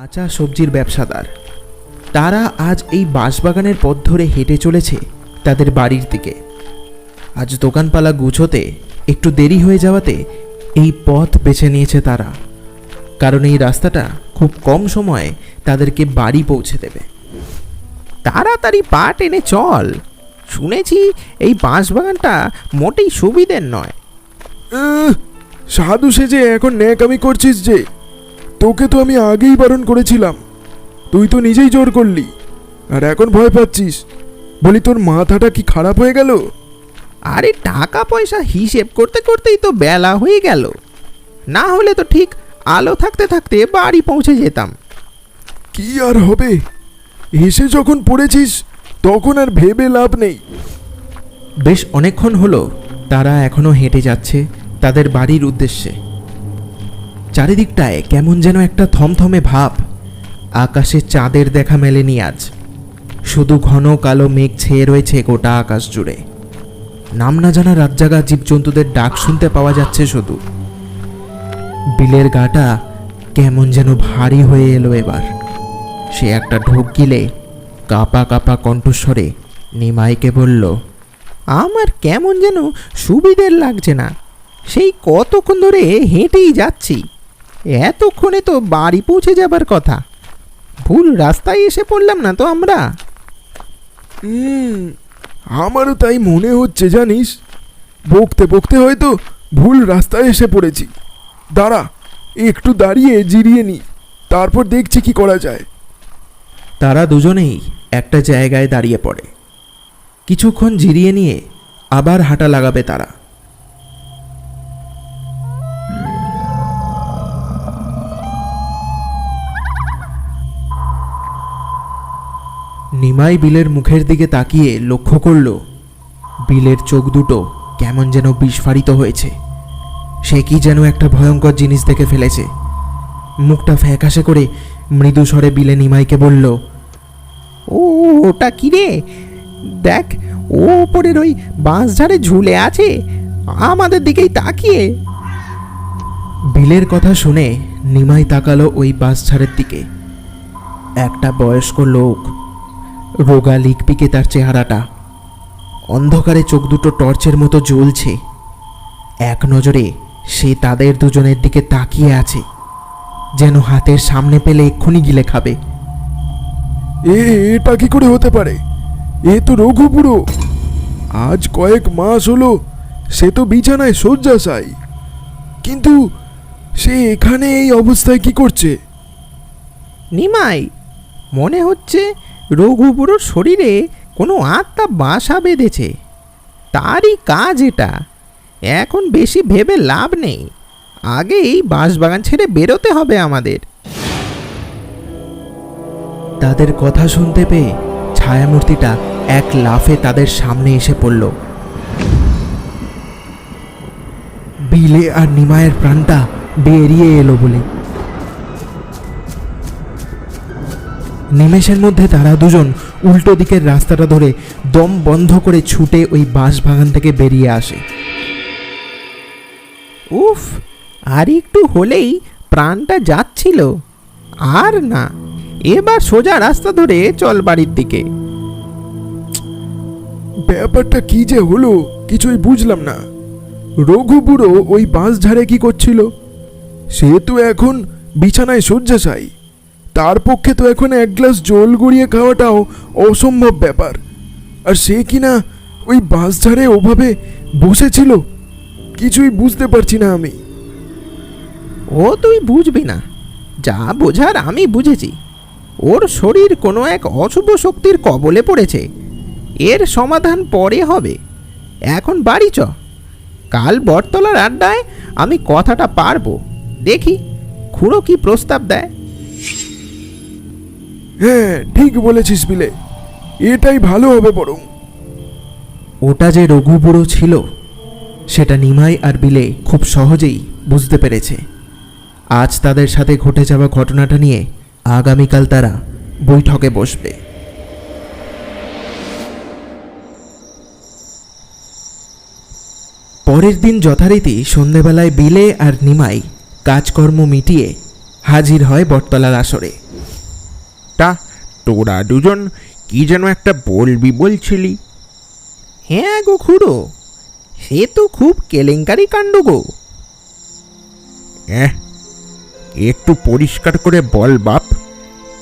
কাঁচা সবজির ব্যবসাদার। তারা আজ এই বাঁশবাগানের পথ ধরে হেঁটে চলেছে তাদের বাড়ির দিকে। আজ দোকানপালা গুছোতে একটু দেরি হয়ে যাওয়াতে এই পথ বেছে নিয়েছে তারা। কারণ এই রাস্তাটা খুব কম সময়ে তাদেরকে বাড়ি পৌঁছে দেবে। তাড়াতাড়ি পা টেনে চল। শুনেছি এই বাঁশবাগানটা মোটেই সুবিধের নয়। সাধু সেজে এখন ন্যাকামি করছিস যে। তোকে তো আমি আগেই বারণ করেছিলাম। তুই তো নিজেই জোর করলি। আর এখন ভয় পাচ্ছিস। বলি তোর মাথাটা কি খারাপ হয়ে গেল? আরে টাকা পয়সা হিসেব করতে করতেই তো বেলা হয়ে গেল। না হলে তো ঠিক আলো থাকতে থাকতে বাড়ি পৌঁছে যেতাম। কি আর হবে? এসে যখন পড়েছিস তখন আর ভেবে লাভ নেই। বেশ অনেকক্ষণ হলো তারা এখনও হেঁটে যাচ্ছে তাদের বাড়ির উদ্দেশ্যে। চারিদিকটায় কেমন যেন একটা থমথমে ভাব। আকাশে চাঁদের দেখা মেলেনি আজ। শুধু ঘন কালো মেঘ ছেয়ে রয়েছে গোটা আকাশ জুড়ে। নাম না জানা রাতজাগা জীবজন্তুদের ডাক শুনতে পাওয়া যাচ্ছে শুধু। বিলের গাটা কেমন যেন ভারী হয়ে এলো এবার। সে একটা ঢোক গিলে কাপা কাপা কণ্ঠস্বরে নিমাইকে বলল, আমার কেমন যেন সুবিধের লাগছে না। সেই কতক্ষণ ধরে হেঁটেই যাচ্ছি। এতক্ষণে তো বাড়ি পৌঁছে যাবার কথা। ভুল রাস্তায় এসে পড়লাম না তো আমরা? হুম আমারও তাই মনে হচ্ছে জানিস। বকতে বকতে হয়তো ভুল রাস্তায় এসে পড়েছি। দাঁড়া একটু দাঁড়িয়ে জিরিয়ে নি তারপর দেখছি কি করা যায়। তারা দুজনেই একটা জায়গায় দাঁড়িয়ে পড়ে। কিছুক্ষণ জিরিয়ে নিয়ে আবার হাঁটা লাগাবে তারা। নিমাই বিলের মুখের দিকে তাকিয়ে লক্ষ্য করল, বিলের চোখ দুটো কেমন যেন বিস্ফারিত হয়েছে। সে কি যেন একটা ভয়ঙ্কর জিনিস দেখে ফেলেছে। মুখটা ফ্যাকাশে করে মৃদু স্বরে বিলে নিমাইকে বলল, ও, ওটা কি রে? দেখ, ও ওপরের ওই বাঁশ ঝাড়ে ঝুলে আছে। আমাদের দিকেই তাকিয়ে। বিলের কথা শুনে নিমাই তাকালো ওই বাসঝাড়ের দিকে। একটা বয়স্ক লোক রোগা লিকপিকে তার চেহারাটা। অন্ধকারে চোখ দুটো টর্চের মতো জ্বলছে। এক নজরে সে তাদের দুজনের দিকে তাকিয়ে আছে যেন হাতের সামনে পেলে এক্ষুনি গিলে খাবে। এ এটা কি করে হতে পারে? এ তো রঘু বুড়ো আজ কয়েক মাস হলো সে তো বিছানায় শয্যাশায়ী। কিন্তু সে এখানে এই অবস্থায় কি করছে? নিমাই মনে হচ্ছে রঘুবুড়োর শরীরে কোনো আত্মা বাসা বেঁধেছে। তারই কাজ এটা। এখন বেশি ভেবে লাভ নেই। আগে এই বাঁশবাগান ছেড়ে বেরোতে হবে আমাদের। তাদের কথা শুনতে পেয়ে ছায়ামূর্তিটা এক লাফে তাদের সামনে এসে পড়ল। বিলে আর নিমায়ের প্রাণটা বেরিয়ে এলো বলে নিমেষের মধ্যে তারা দুজন উল্টো দিকের রাস্তাটা ধরে দম বন্ধ করে ছুটে ওই বাঁশ বাগান থেকে বেরিয়ে আসে। উফ, আর একটু হলেই প্রাণটা যাচ্ছিল। আর না, এবার সোজা রাস্তা ধরে চল বাড়ির দিকে। ব্যাপারটা কি যে হলো, কিছুই বুঝলাম না। রঘু বুড়ো ওই বাঁশ ঝাড়ে কি করছিল? সে তো এখন বিছানায় শয্যাশায়ী। তার পক্ষে তো এখন এক গ্লাস জল গড়িয়ে খাওয়াটাও অসম্ভব ব্যাপার। আর সে কিনা ওই বাস ঝাড়ে ওভাবে বসেছিল, কিছুই বুঝতে পারছি না আমি। ও তুই বুঝবি না। যা বোঝার আমি বুঝেছি। ওর শরীর কোনো এক অশুভ শক্তির কবলে পড়েছে। এর সমাধান পরে হবে। এখন বাড়ি চ। কাল বটতলার আড্ডায় আমি কথাটা পারব। দেখি খুঁড়ো কি প্রস্তাব দেয়। হ্যাঁ ঠিক বলেছিস বিলে। এটাই ভালো হবে বরং। ওটা যে রঘু বুড়ো ছিল, সেটা নিমাই আর বিলে খুব সহজেই বুঝতে পেরেছে। আজ তাদের সাথে ঘটে যাওয়া ঘটনাটা নিয়ে আগামীকাল তারা বৈঠকে বসবে। পরের দিন যথারীতি সন্ধেবেলায় বিলে আর নিমাই কাজকর্ম মিটিয়ে হাজির হয় বটতলার আসরে। তোরা দুজন কি যেন একটা বলবি বলছিলি? হ্যাঁ গো খুড়ো সে তো খুব কেলেঙ্কারি কাণ্ড গো। এহ একটু পরিষ্কার করে বল বাপ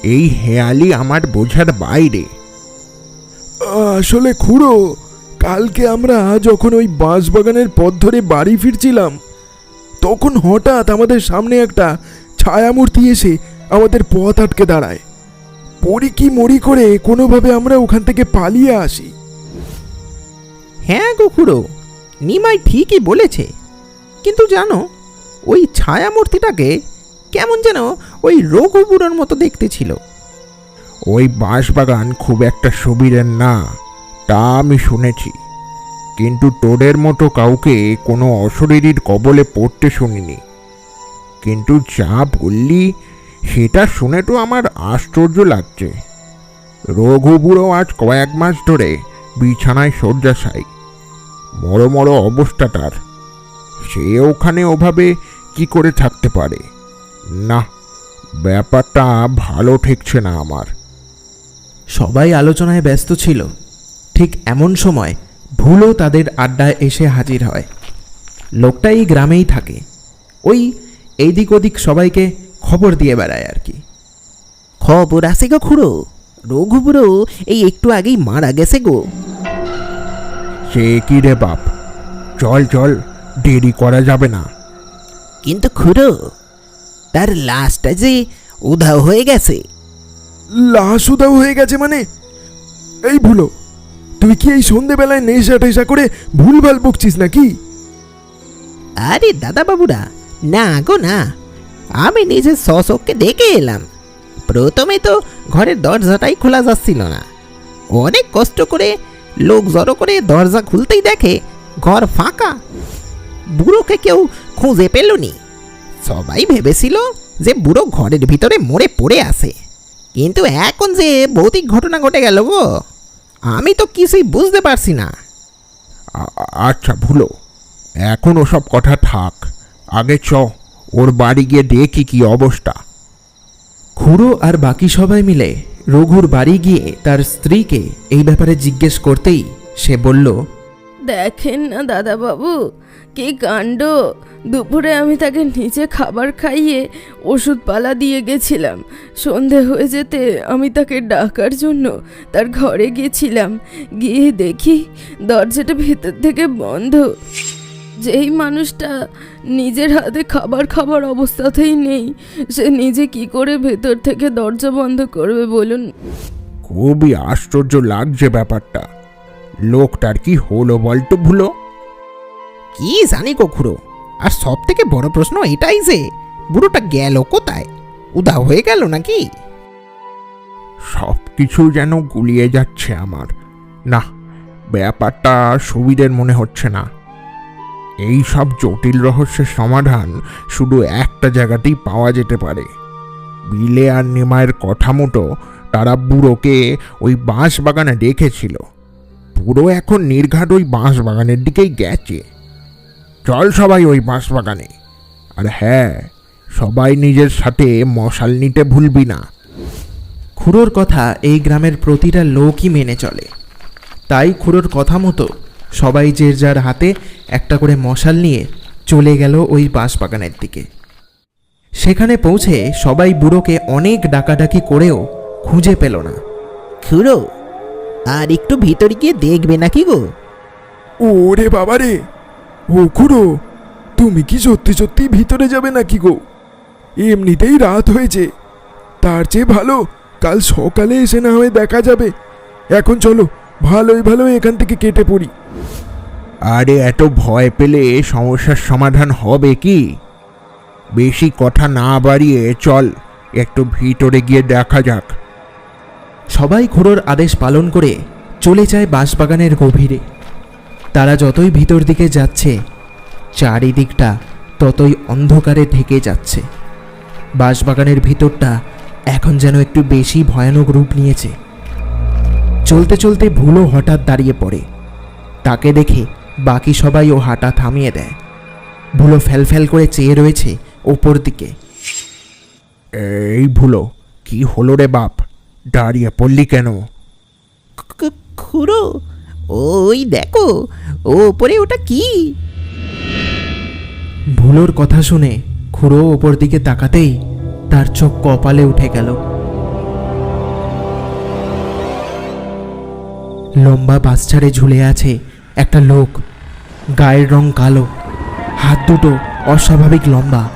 এই হেয়ালি আমার বোঝার বাইরে। আসলে খুড়ো কালকে আমরা যখন ওই বাঁশবাগানের পথ ধরে বাড়ি ফিরছিলাম তখন হঠাৎ আমাদের সামনে একটা ছায়ামূর্তি এসে আমাদের পথ আটকে দাঁড়ায়। পরি কি মরি করে কোনোভাবে আমরা ওখান থেকে পালিয়ে আসি? হ্যাঁ খুড়ো নিমাই ঠিকই বলেছে। কিন্তু জানো ওই ছায়ামূর্তিটাকে কেমন যেন ওই রঘুবুড়োর মতো দেখতে ছিল। ওই বাঁশবাগান খুব একটা সুবিধের না তা আমি শুনেছি। কিন্তু তোদের মতো কাউকে কোনো অশরীরীর কবলে পড়তে শুনিনি। কিন্তু যা বললি সেটা শুনে তো আমার আশ্চর্য লাগছে। রঘুবুড়ো আজ কয়েক মাস ধরে বিছানায় শয্যাশায়ী। বড় বড় অবস্থা তার। সে ওখানে ওভাবে কি করে থাকতে পারে? না ব্যাপারটা ভালো ঠেকছে না আমার। সবাই আলোচনায় ব্যস্ত ছিল। ঠিক এমন সময় ভুলও তাদের আড্ডায় এসে হাজির হয়। লোকটা এই গ্রামেই থাকে। ওই এইদিক ওদিক সবাইকে খবর দিয়ে বেড়ায় আর কি। খবর আছে গো খুড়ো। রঘুবুড়ো এই একটু আগেই মারা গেছে গো। সে কি রে বাপ? চল চল দেরি করা যাবে না। কিন্তু খুড়ো তার লাশটা যে উধাও হয়ে গেছে। লাশ উধাও হয়ে গেছে মানে? এই ভুলো তুই কি এই সন্ধেবেলায় নেশা টেশা করে ভুলভাল বকছিস নাকি? আরে দাদা বাবুরা না গো না। আমি নিজের শশককে দেখে এলাম। প্রথমে তো ঘরের দরজাটাই খোলা যাচ্ছিল না। অনেক কষ্ট করে লোক জড়ো করে দরজা খুলতেই দেখে ঘর ফাঁকা। বুড়োকে কেউ খুঁজে পেলনি। সবাই ভেবেছিল যে বুড়ো ঘরের ভিতরে মরে পড়ে আছে। কিন্তু এখন যে ভৌতিক ঘটনা ঘটে গেল গো, আমি তো কিছুই বুঝতে পারছি না। আচ্ছা ভুলো। এখন ওসব কথা থাক। আগে চ ওর বাড়ি গিয়ে দেখি কি অবস্থা। খুড়ো আর বাকি সবাই মিলে রঘুর বাড়ি গিয়ে তার স্ত্রীকে এই ব্যাপারে জিজ্ঞেস করতেই সে বলল দেখেন না দাদাবাবু কি কাণ্ড। দুপুরে আমি তাকে নিচে খাবার খাইয়ে ওষুধপালা দিয়ে গেছিলাম। সন্ধে হয়ে যেতে আমি তাকে ডাকার জন্য তার ঘরে গিয়েছিলাম গিয়ে দেখি দরজাটা ভেতর থেকে বন্ধ। যেই মানুষটা নিজের হাতে খাবার খাবার অবস্থাতেই নেই সে নিজে কি করে ভেতর থেকে দরজা বন্ধ করবে বলুন? খুবই আশ্চর্য লাগছে ব্যাপারটা। লোকটার কি হলো বলতো ভুলো? কি জানি খুড়ো আর সব থেকে বড় প্রশ্ন এটাই যে বুড়োটা গেল কোথায়? উদা হয়ে গেল নাকি? সব কিছু যেন গুলিয়ে যাচ্ছে আমার। না ব্যাপারটা সুবিধের মনে হচ্ছে না। এই সব জটিল রহস্যের সমাধান শুধু একটা জায়গাতেই পাওয়া যেতে পারে। বিলে আর নিমায়ের কথা মতো তারা বুড়োকে ওই বাঁশ বাগানে রেখেছিল। বুড়ো এখন নির্ঘাট ওই বাঁশ বাগানের দিকেই গেছে। চল সবাই ওই বাঁশ বাগানে আর হ্যাঁ সবাই নিজের সাথে মশাল নিতে ভুলবি না। খুড়োর কথা এই গ্রামের প্রতিটা লোকই মেনে চলে। তাই খুড়োর কথা মতো সবাই যে যার হাতে একটা করে মশাল নিয়ে চলে গেল ওই বাঁশবাগানের দিকে। সেখানে পৌঁছে সবাই বুড়োকে অনেক ডাকাডাকি করেও খুঁজে পেল না। খুড়ো আর একটু ভিতরে গিয়ে দেখবে নাকি গো? ওরে বাবা রে! ও খুড়ো তুমি কি সত্যি সত্যি ভিতরে যাবে নাকি গো? এমনিতেই রাত হয়েছে। তার চেয়ে ভালো কাল সকালে এসে না হয়ে দেখা যাবে। এখন চলো ভালোই ভালো এখান থেকে কেটে পড়ি। আরে এত ভয় পেলে সমস্যার সমাধান হবে কি? বেশি কথা না বাড়িয়ে চল একটু ভিতরে গিয়ে দেখা যাক। সবাই খুড়োর আদেশ পালন করে চলে যায় বাঁশবাগানের গভীরে। তারা যতই ভিতর দিকে যাচ্ছে চারিদিকটা ততই অন্ধকারে ঢেকে যাচ্ছে। বাঁশবাগানের ভিতরটা এখন যেন একটু বেশি ভয়ানক রূপ নিয়েছে। চলতে চলতে ভুলো হঠাৎ দাঁড়িয়ে পড়ে। তাকে দেখে বাকি সবাই ও হাঁটা থামিয়ে দেয়। ভুলো ফ্যালফ্যাল করে চেয়ে রয়েছে ওপর দিকে। এই ভুলো কি হলো রে বাপ? দাঁড়িয়ে পড়লি কেন? খুড়ো ওই দেখো ও ওপরে ওটা কি? ভুলোর কথা শুনে খুড়ো ওপর দিকে তাকাতেই তার চোখ কপালে উঠে গেল। লম্বা বাস ছাড়ে ঝুলে আছে একটা লোক। গায়ের রং কালো হাত দুটো অস্বাভাবিক লম্বা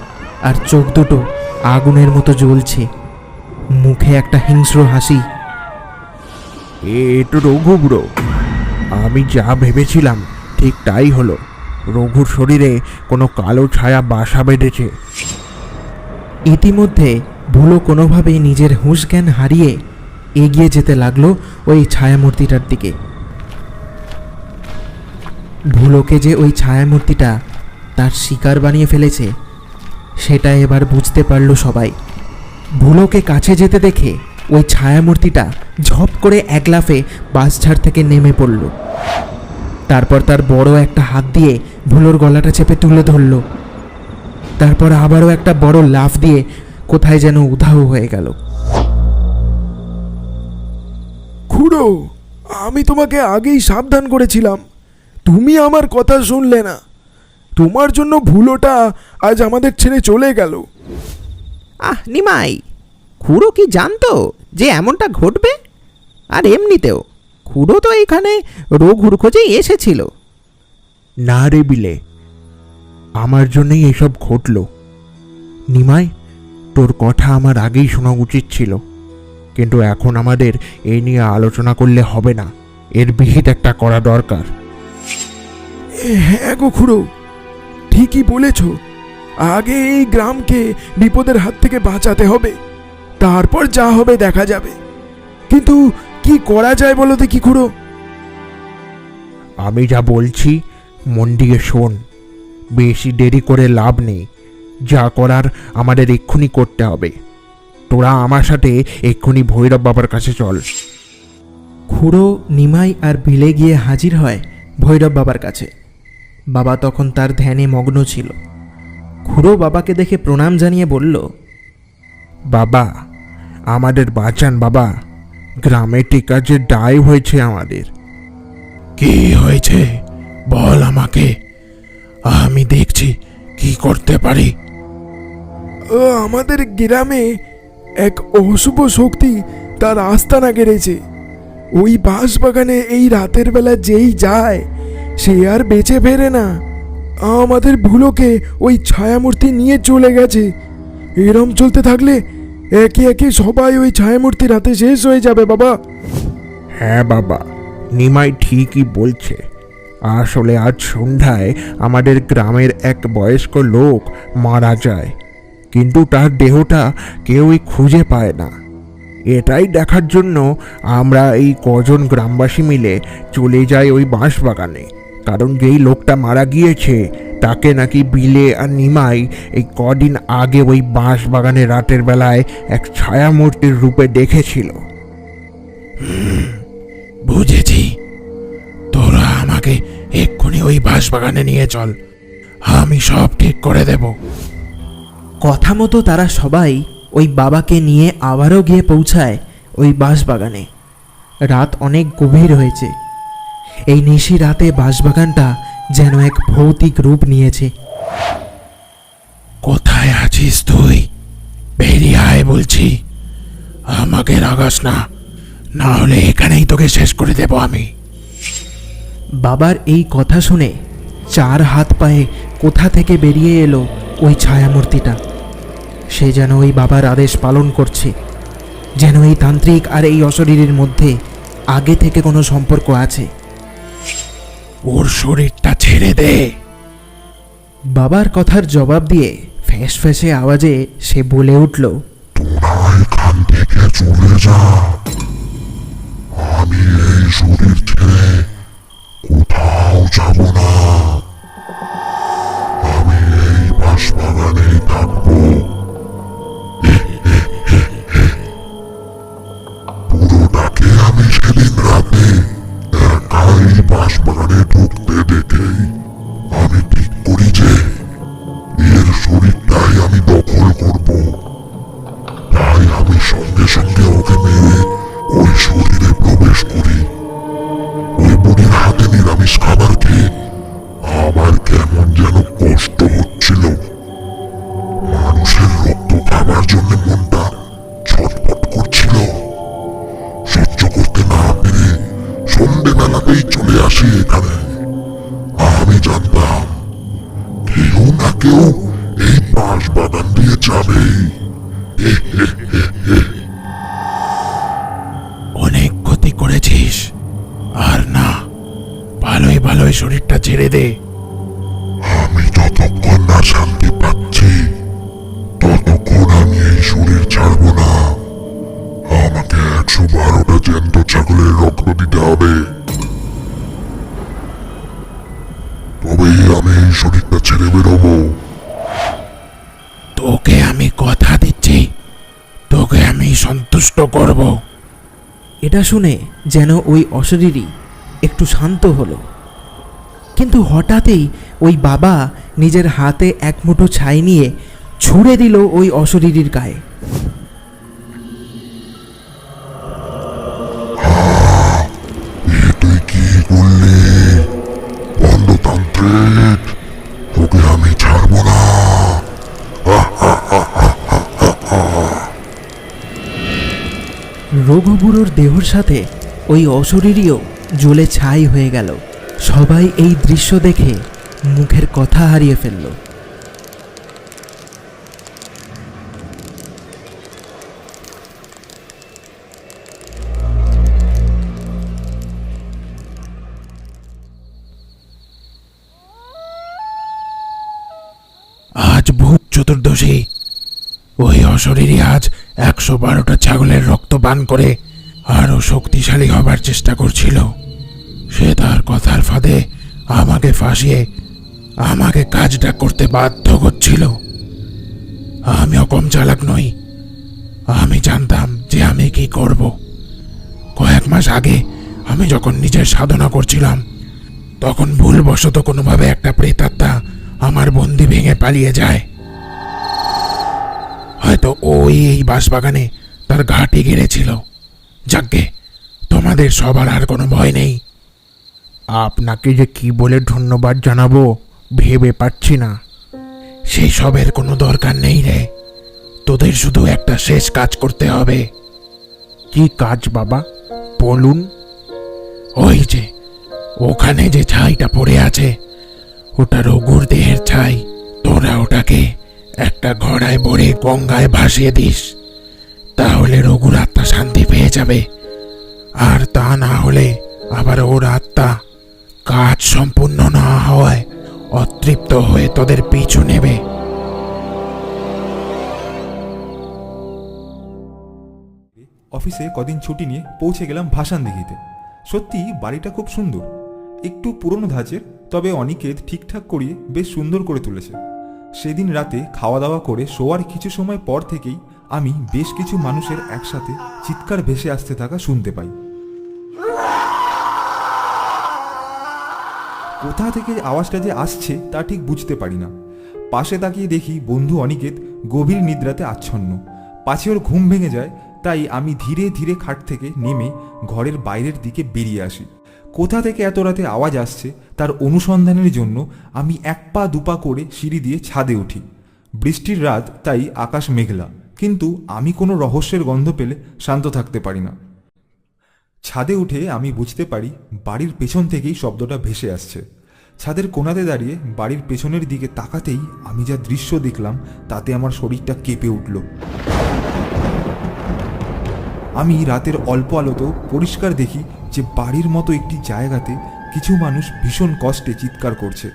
আর চোখ দুটো আগুনের মতো জ্বলছে। মুখে একটা হিংস্র হাসি। এ তো রঘু বুড়ো আমি যা ভেবেছিলাম ঠিক তাই হলো। রঘুর শরীরে কোনো কালো ছায়া বাসা বেঁধেছে। ইতিমধ্যে ভুলো কোনোভাবেই নিজের হুঁশ জ্ঞান হারিয়ে এগিয়ে যেতে লাগল ওই ছায়ামূর্তিটার দিকে। ভুলোকে যে ওই ছায়ামূর্তিটা তার শিকার বানিয়ে ফেলেছে, সেটা এবার বুঝতে পারল সবাই। ভুলোকে কাছে যেতে দেখে ওই ছায়ামূর্তিটা ঝপ করে এক লাফে বাসঝাড় থেকে নেমে পড়ল। তারপর তার বড় একটা হাত দিয়ে ভুলোর গলাটা চেপে তুলে ধরলো। তারপর আবারও একটা বড় লাফ দিয়ে কোথায় যেন উধাও হয়ে গেল। খুড়ো আমি তোমাকে আগেই সাবধান করেছিলাম। তুমি আমার কথা শুনলে না। তোমার জন্য ভুলোটা আজ আমাদের ছেড়ে চলে গেল। আহ নিমাই খুড়ো কি জানতো যে এমনটা ঘটবে? আর এমনিতেও খুড়ো তো এখানে রঘুর খোঁজেই এসেছিল। না রে বিলে আমার জন্যই এসব ঘটল। নিমাই তোর কথা আমার আগেই শোনা উচিত ছিল। কিন্তু এখন আমাদের এই নিয়ে আলোচনা করলে হবে না। এর বিহিত একটা করা দরকার। হ্যাঁ গো খুড়ো ঠিকই বলেছ। আগে এই গ্রামকে বিপদের হাত থেকে বাঁচাতে হবে তারপর যা হবে দেখা যাবে। কিন্তু কি করা যায় বলো দেখি খুড়ো? আমি যা বলছি মন দিয়ে শোন। বেশি দেরি করে লাভ নেই। যা করার আমাদের এক্ষুনি করতে হবে। তোরা আমার সাথে এক্ষুনি ভৈরব বাবার কাছে চল। খুড়ো নিমাই আর বিলে গিয়ে হাজির হয় ভৈরব বাবার কাছে। বাবা তখন তার ধ্যানে মগ্ন ছিল। খুড়ো বাবাকে দেখে প্রণাম জানিয়ে বলল বাবা আমাদের বাঁচান বাবা। গ্রামে টিকা যে দায় হয়েছে আমাদের। কি হয়েছে? বল আমাকে। আমি দেখছি কি করতে পারি। আমাদের গ্রামে এক অশুভ শক্তি তার আস্তানা গেড়েছে ওই বাঁশবাগানে এই রাতের বেলা যেই যায়, সে আর বেঁচে ফেরে না। আমাদের ভুলোকে ওই ছায়ামূর্তি নিয়ে চলে গেছে। এরম চলতে থাকলে একে একে সবাই ওই ছায়ামূর্তির হাতে শেষ হয়ে যাবে, বাবা। হ্যাঁ বাবা, নিমাই ঠিকই বলছে। আসলে আজ সন্ধ্যায় আমাদের গ্রামের এক বয়স্ক লোক মারা যায়। কিন্তু তার দেহটা কেউই খুঁজে পায় না। এটাই দেখার জন্য আমরা এই কজন গ্রামবাসী মিলে চলে যাই ওই বাঁশবাগানে। কারণ যেই লোকটা মারা গিয়েছে, তাকে নাকি বিলে আর নিমাই এই কদিন আগে ওই বাঁশবাগানে রাতের বেলায় এক ছায়ামূর্তির রূপে দেখেছিল। বুঝেছি। তোরা আমাকে এক্ষুনি ওই বাঁশবাগানে নিয়ে চল। আমি সব ঠিক করে দেব। কথা মতো তারা সবাই ওই বাবাকে নিয়ে আবারও গিয়ে পৌঁছায় ওই বাঁশবাগানে। রাত অনেক গভীর হয়েছে। এই নিশি রাতে বাঁশবাগানটা যেন এক ভৌতিক রূপ নিয়েছে। কোথায় আছিস তুই? বেরিয়ে আয় বলছি। আমাকে রাগাস না। না হলে এখানেই তোকে শেষ করে দেব আমি। বাবার এই কথা শুনে চার হাত পায়ে কোথা থেকে বেরিয়ে এলো ওই ছায়ামূর্তিটা। সে যেন ওই বাবার আদেশ পালন করছে যেন এই তান্ত্রিক আর এই অশরীরের মধ্যে আগে থেকে কোনো সম্পর্ক আছে। ওর শরীরটা ছেড়ে দে। বাবার কথার জবাব দিয়ে ফ্যাঁস ফ্যাঁসে আওয়াজে সে বলে উঠল এখান থেকে চলে যা। আমি এই শরীর ছেড়ে কোথাও যাব না। বাঁশবাগানে ঢুকতে দেখেই আমি চলে আসি এখানে আমি সন্তুষ্ট করব। এটা শুনে যেন ওই অশরীরই একটু শান্ত হলো। কিন্তু হঠাৎই ওই বাবা নিজের হাতে এক মুঠো ছাই নিয়ে ছুঁড়ে দিল ওই অশরীরীর গায়ে। রঘুবুড়োর দেহর সাথে ওই অশরীরীও জ্বলে ছাই হয়ে গেল। সবাই এই দৃশ্য দেখে মুখের কথা হারিয়ে ফেলল। আজ ভূত চতুর্দশী। ওই অশরীরই আজ একশো বারোটা ছাগলের রক্ত পান করে আরও শক্তিশালী হবার চেষ্টা করছিল। সে তার কথার ফাঁদে আমাকে ফাঁসিয়ে আমাকে কাজটা করতে বাধ্য করছিল। আমিও কম চালাক নই। আমি জানতাম যে আমি কি করব। কয়েক মাস আগে আমি যখন নিজের সাধনা করছিলাম, তখন ভুলবশত কোনোভাবে একটা প্রেতাত্মা আমার বন্দি ভেঙে পালিয়ে যায়। হয়তো ওই এই বাঁশবাগানে তার ঘাটি গেড়েছিল। যাকে, তোমাদের সবার আর কোনো ভয় নেই। আপনাকে যে কি বলে ধন্যবাদ জানাব, ভেবে পাচ্ছি না। সেই সবের কোনো দরকার নেই রে। তোদের শুধু একটা শেষ কাজ করতে হবে। কি কাজ বাবা? বলুন। ওই যে, ওখানে যে ছাইটা পড়ে আছে, ওটা রঘুর দেহের ছাই। তোরা ওটাকে একটা ঘোড়ায় ভরে গঙ্গায় ভাসিয়ে দিস। তাহলে রঘুর আত্মা শান্তি পেয়ে যাবে। আর তা না হলে আবার ওর আত্মা কাজ সম্পূর্ণ না হওয়ায় অতৃপ্ত হয়ে তোদের পিছু নেবে। অফিসে কদিন ছুটি নিয়ে পৌঁছে গেলাম ভাসান দিঘিতে সত্যি, বাড়িটা খুব সুন্দর। একটু পুরনো ধাঁচের, তবে অনিকেত ঠিকঠাক করিয়ে বেশ সুন্দর করে তুলেছে। সেদিন রাতে খাওয়া দাওয়া করে শোয়ার কিছু সময় পর থেকেই আমি বেশ কিছু মানুষের একসাথে চিৎকার ভেসে আসতে থাকা শুনতে পাই। কোথা থেকে আওয়াজটা যে আসছে তা ঠিক বুঝতে পারি না। পাশে তাকিয়ে দেখি বন্ধু অনিকেত গভীর নিদ্রাতে আচ্ছন্ন। পাছে ওর ঘুম ভেঙে যায়, তাই আমি ধীরে ধীরে খাট থেকে নেমে ঘরের বাইরের দিকে বেরিয়ে আসি। কোথা থেকে এত রাতে আওয়াজ আসছে তার অনুসন্ধানের জন্য আমি এক পা দুপা করে সিঁড়ি দিয়ে ছাদে উঠি। বৃষ্টির রাত, তাই আকাশ মেঘলা। কিন্তু আমি কোনো রহস্যের গন্ধ পেলে শান্ত থাকতে পারি না। ছাদে উঠে আমি বুঝতে পারি বাড়ির পেছন থেকেই শব্দটা ভেসে আসছে। ছাদের কোনাতে দাঁড়িয়ে বাড়ির পেছনের দিকে তাকাতেই আমি যা দৃশ্য দেখলাম, তাতে আমার শরীরটা কেঁপে উঠল। আমি রাতের অল্প আলোতেও পরিষ্কার দেখি যে বাড়ির মতো একটি জায়গাতে কিছু মানুষ ভীষণ কষ্টে চিৎকার করছে।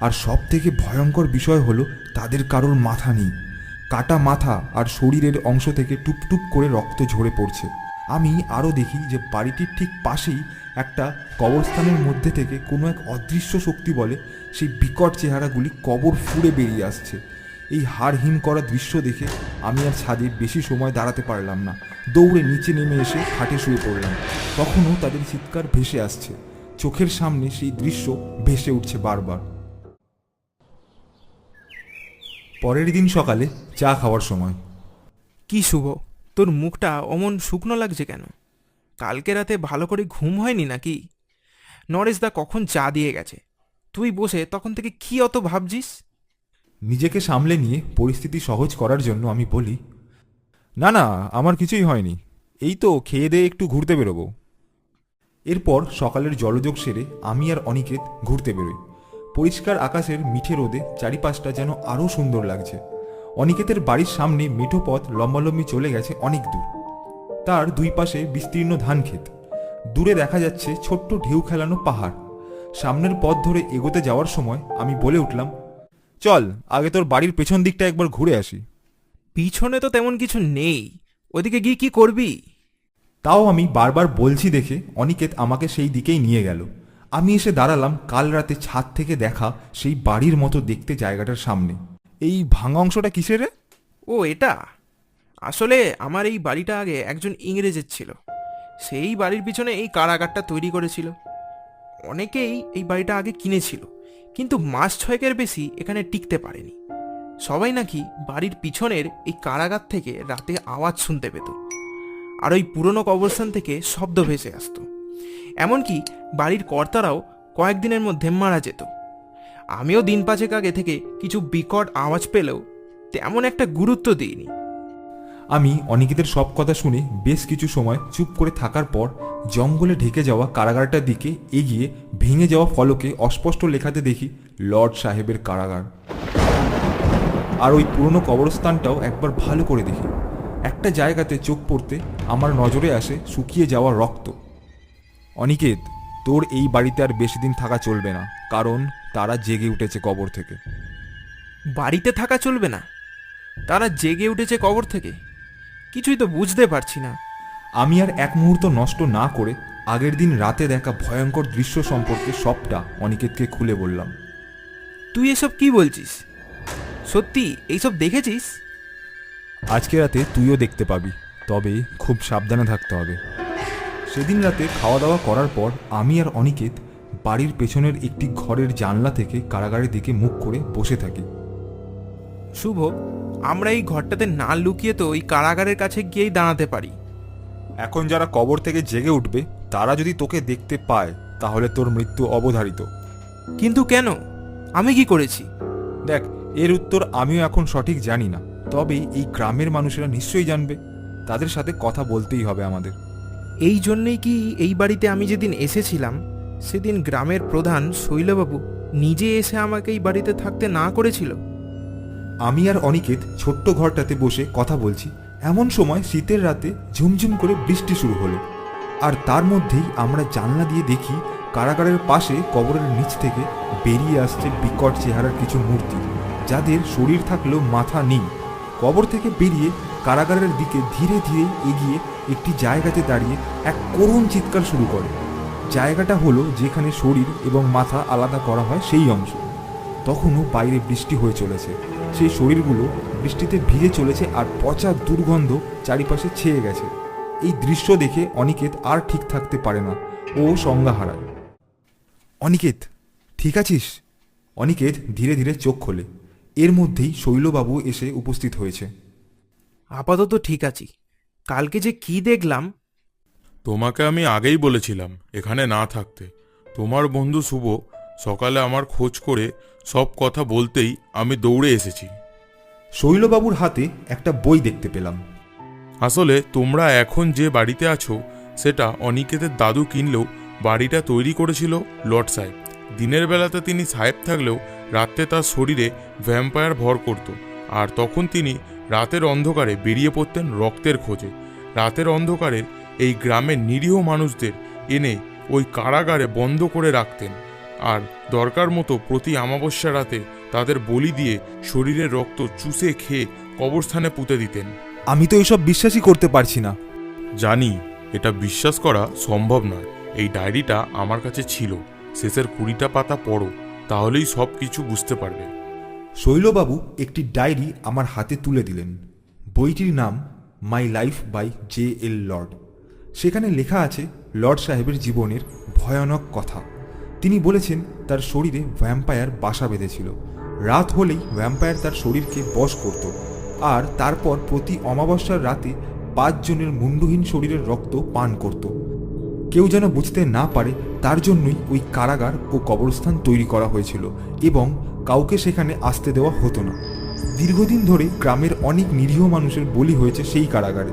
আর সব থেকে ভয়ঙ্কর বিষয় হলো তাদের কারোর মাথা নেই। কাটা মাথা আর শরীরের অংশ থেকে টুপটুপ করে রক্ত ঝরে পড়ছে। আমি আরও দেখি যে বাড়িটির ঠিক পাশেই একটা কবরস্থানের মধ্যে থেকে কোনো এক অদৃশ্য শক্তি বলে সেই বিকট চেহারাগুলি কবর ফুড়ে বেরিয়ে আসছে। এই হাড়হীন করা দৃশ্য দেখে আমি আর ছাদে বেশি সময় দাঁড়াতে পারলাম না। দৌড়ে নিচে নেমে এসে খাটে শুয়ে পড়লাম। তখনও তাদের চিৎকার ভেসে আসছে। চোখের সামনে সেই দৃশ্য ভেসে উঠছে বারবার। পরের দিন সকালে চা খাওয়ার সময়। কি শুভ তোর মুখটা অমন শুকনো লাগছে কেন? কালকে রাতে ভালো করে ঘুম হয়নি নাকি? নরেশদা কখন চা দিয়ে গেছে? তুই বসে তখন থেকে কি অত ভাবছিস? নিজেকে সামলে নিয়ে পরিস্থিতি সহজ করার জন্য আমি বলি না না আমার কিছুই হয়নি। এই তো খেয়ে দিয়ে একটু ঘুরতে বেরোবো। এরপর সকালের জলযোগ সেরে আমি আর অনিকেত ঘুরতে বেরোই। পরিষ্কার আকাশের মিঠে রোদে চারিপাশটা যেন আরও সুন্দর লাগছে। অনিকেতের বাড়ির সামনে মিঠো পথ লম্বালম্বি চলে গেছে অনেক দূর। তার দুই পাশে বিস্তীর্ণ ধান ক্ষেত। দূরে দেখা যাচ্ছে ছোট্ট ঢেউ খেলানো পাহাড়। সামনের পথ ধরে এগোতে যাওয়ার সময় আমি বলে উঠলাম চল আগে তোর বাড়ির পেছন দিকটা একবার ঘুরে আসি। পিছনে তো তেমন কিছু নেই। ওদিকে গিয়ে কি করবি? তাও আমি বারবার বলছি দেখে অনিকেত আমাকে সেই দিকেই নিয়ে গেল। আমি এসে দাঁড়ালাম কাল রাতে ছাদ থেকে দেখা সেই বাড়ির মতো দেখতে জায়গাটার সামনে। এই ভাঙা অংশটা কিসের ও, এটা। আসলে আমার এই বাড়িটা আগে একজন ইংরেজের ছিল। সেই বাড়ির পিছনে এই কারাগারটা তৈরি করেছিল। অনেকেই এই বাড়িটা আগে কিনেছিল, কিন্তু মাস ছয়েকের বেশি এখানে টিকতে পারেনি। সবাই নাকি বাড়ির পিছনের এই কারাগার থেকে রাতে আওয়াজ শুনতে পেত। আর ওই পুরনো কবরস্থান থেকে শব্দ ভেসে আসতো। এমনকি বাড়ির কর্তারাও কয়েকদিনের মধ্যে মারা যেত। আমিও দিন পাঁচেক আগে থেকে কিছু বিকট আওয়াজ পেলেও তেমন একটা গুরুত্ব দিইনি। আমি অনিকেতের সব কথা শুনে বেশ কিছু সময় চুপ করে থাকার পর জঙ্গলে ঢেকে যাওয়া কারাগারটার দিকে এগিয়ে ভেঙে যাওয়া ফলকে অস্পষ্ট লেখাতে দেখি লর্ড সাহেবের কারাগার। আর ওই পুরনো কবরস্থানটাও একবার ভালো করে দেখি। একটা জায়গাতে চোখ পড়তে আমার নজরে আসে শুকিয়ে যাওয়া রক্ত। অনিকেত তোর এই বাড়িতে আর বেশি দিন থাকা চলবে না কারণ তারা জেগে উঠেছে কবর থেকে। বাড়িতে থাকা চলবে না? তারা জেগে উঠেছে কবর থেকে? কিছুই তো বুঝতে পারছি না। আমি আর এক মুহূর্ত নষ্ট না করে আগের দিন রাতে দেখা ভয়ঙ্কর দৃশ্য সম্পর্কে সবটা অনিকেতকে খুলে বললাম। তুই এসব কি বলছিস? সত্যি এইসব দেখেছিস? আজকে রাতে তুইও দেখতে পাবি তবে খুব সাবধানে থাকতে হবে। সেদিন রাতে খাওয়া দাওয়া করার পর আমি আর অনিকেত বাড়ির পেছনের একটি ঘরের জানলা থেকে কারাগারের দিকে মুখ করে বসে থাকি। শুভ আমরা এই ঘরটাতে না লুকিয়ে তো ওই কারাগারের কাছে গিয়েই দাঁড়াতে পারি। এখন যারা কবর থেকে জেগে উঠবে তারা যদি তোকে দেখতে পায় তাহলে তোর মৃত্যু অবধারিত। কিন্তু কেন? আমি কি করেছি? দেখ এর উত্তর আমিও এখন সঠিক জানি না। তবে এই গ্রামের মানুষেরা নিশ্চয়ই জানবে। তাদের সাথে কথা বলতেই হবে আমাদের। এই জন্যেই কি এই বাড়িতে আমি যেদিন এসেছিলাম, সেদিন গ্রামের প্রধান শৈলবাবু নিজে এসে আমাকে এই বাড়িতে থাকতে না করেছিল? আমি আর অনিকেত ছোট্ট ঘরটাতে বসে কথা বলছি। এমন সময় শীতের রাতে ঝুমঝুম করে বৃষ্টি শুরু হলো। আর তার মধ্যেই আমরা জানলা দিয়ে দেখি কারাগারের পাশে কবরের নিচ থেকে বেরিয়ে আসছে বিকট চেহারার কিছু মূর্তি, যাদের শরীর থাকলেও মাথা নেই। কবর থেকে বেরিয়ে কারাগারের দিকে ধীরে ধীরে এগিয়ে একটি জায়গাতে দাঁড়িয়ে এক করুণ চিৎকার শুরু করে। জায়গাটা হলো যেখানে শরীর এবং মাথা আলাদা করা হয় সেই অংশ। তখনও বাইরে বৃষ্টি হয়ে চলেছে। সেই শরীরগুলো বৃষ্টিতে ভিজে চলেছে আর পচা দুর্গন্ধ চারিপাশে ছেয়ে গেছে। এই দৃশ্য দেখে অনিকেত আর ঠিক থাকতে পারে না। ও সংজ্ঞা হারায়। অনিকেত, ঠিক আছিস? অনিকেত ধীরে ধীরে চোখ খোলে। এর মধ্যেই শৈলবাবু এসে উপস্থিত হয়েছে। আপাতত ঠিক আছি। কালকে যে কি দেখলাম? তোমাকে আমি আগেই বলেছিলাম এখানে না থাকতে। তোমার বন্ধু শুভ সকালে আমার খোঁজ করে সব কথা বলতেই আমি দৌড়ে এসেছি। শৈলবাবুর হাতে একটা বই দেখতে পেলাম। আসলে তোমরা এখন যে বাড়িতে আছো সেটা অনিকেতের দাদু কিনলেও বাড়িটা তৈরি করেছিল লর্ড সাহেব। দিনের বেলাতে তিনি সাহেব থাকলেও রাত্রে তার শরীরে ভ্যাম্পায়ার ভর করত আর তখন তিনি রাতের অন্ধকারে বেরিয়ে পড়তেন রক্তের খোঁজে। রাতের অন্ধকারে এই গ্রামের নিরীহ মানুষদের এনে ওই কারাগারে বন্ধ করে রাখতেন আর দরকার মতো প্রতি অমাবস্যা রাতে তাদের বলি দিয়ে শরীরের রক্ত চুষে খেয়ে কবরস্থানে পুঁতে দিতেন। আমি তো এসব বিশ্বাসই করতে পারছি না। জানি এটা বিশ্বাস করা সম্ভব নয়। এই ডায়েরিটা আমার কাছে ছিল। শেষের কুড়িটা পাতা পড়ো তাহলেই সব কিছু বুঝতে পারবে। শৈলবাবু একটি ডায়েরি আমার হাতে তুলে দিলেন। বইটির নাম my life by J L Lord. সেখানে লেখা আছে লর্ড সাহেবের জীবনের ভয়ানক কথা। তিনি বলেছেন, তার শরীরে ভ্যাম্পায়ার বাসা বেঁধেছিল। রাত হলেই ভ্যাম্পায়ার তার শরীরকে বশ করত। আর তারপর প্রতি অমাবস্যার রাতে পাঁচজনের মুন্ডহীন শরীরের রক্ত পান করত। কেউ যেন বুঝতে না পারে, তার জন্যই ওই কারাগার ও কবরস্থান তৈরি করা হয়েছিল এবং কাউকে সেখানে আসতে দেওয়া হতো না। দীর্ঘদিন ধরে গ্রামের অনেক নিরীহ মানুষের বলি হয়েছে সেই কারাগারে।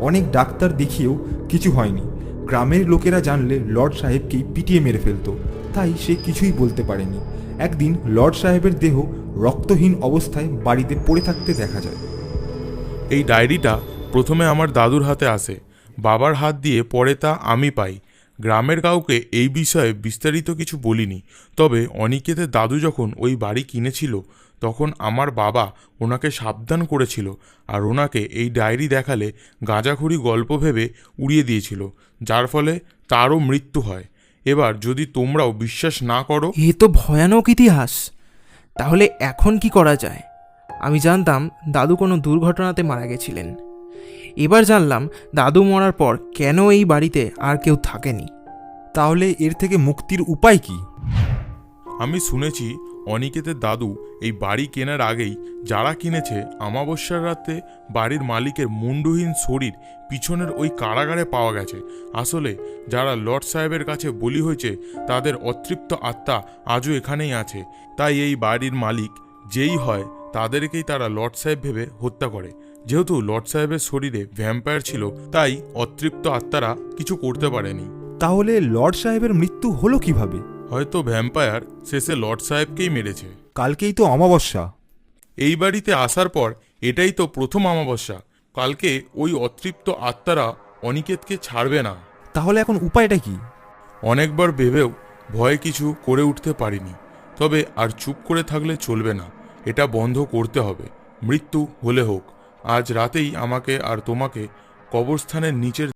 অনেক ডাক্তার দেখিয়েও কিছু হয়নি। গ্রামের লোকেরা জানলে লর্ড সাহেবকেই পিটিয়ে মেরে ফেলতো। তাই সে কিছুই বলতে পারেনি। একদিন লর্ড সাহেবের দেহ রক্তহীন অবস্থায় বাড়িতে পড়ে থাকতে দেখা যায়। এই ডায়েরিটা প্রথমে আমার দাদুর হাতে আসে। বাবার হাত দিয়ে পরে তা আমি পাই। গ্রামের কাউকে এই বিষয়ে বিস্তারিত কিছু বলিনি। তবে অনিকেতের দাদু যখন ওই বাড়ি কিনেছিল, তখন আমার বাবা ওনাকে সাবধান করেছিল আর ওনাকে এই ডায়েরি দেখালে গাঁজাখুরি গল্প ভেবে উড়িয়ে দিয়েছিল, যার ফলে তারও মৃত্যু হয়। এবার যদি তোমরাও বিশ্বাস না করো এ তো ভয়ানক ইতিহাস। তাহলে এখন কি করা যায়? আমি জানতাম দাদু কোনো দুর্ঘটনাতে মারা গেছিলেন। এবার জানলাম দাদু মরার পর কেন এই বাড়িতে আর কেউ থাকেনি। তাহলে এর থেকে মুক্তির উপায় কি? আমি শুনেছি অনিকেতের দাদু এই বাড়ি কেনার আগেই যারা কিনেছে আমাবস্যার রাতে বাড়ির মালিকের মুন্ডুহীন শরীর পিছনের ওই কারাগারে পাওয়া গেছে। আসলে যারা লর্ড সাহেবের কাছে বলি হয়েছে তাদের অতৃপ্ত আত্মা আজও এখানেই আছে। তাই এই বাড়ির মালিক যেই হয় তাদেরকেই তারা লর্ড সাহেব ভেবে হত্যা করে। যেহেতু লর্ড সাহেবের শরীরে ভ্যাম্পায়ার ছিল তাই অতৃপ্ত আত্মারা কিছু করতে পারেনি। তাহলে লর্ড সাহেবের মৃত্যু হলো কীভাবে? হয়তো ভ্যাম্পায়ার শেষে লর্ড সাহেবকেই মেরেছে। কালকেই তো অমাবস্যা। এই বাড়িতে আসার পর এটাই তো প্রথম অমাবস্যা। কালকে ওই অতৃপ্ত আত্মারা অনিকেতকে ছাড়বে না। তাহলে এখন উপায়টা কি? অনেকবার ভেবেও ভয়ে কিছু করে উঠতে পারিনি। তবে আর চুপ করে থাকলে চলবে না। এটা বন্ধ করতে হবে। মৃত্যু হলে হোক। আজ রাতেই আমাকে আর তোমাকে কবরস্থানের নিচের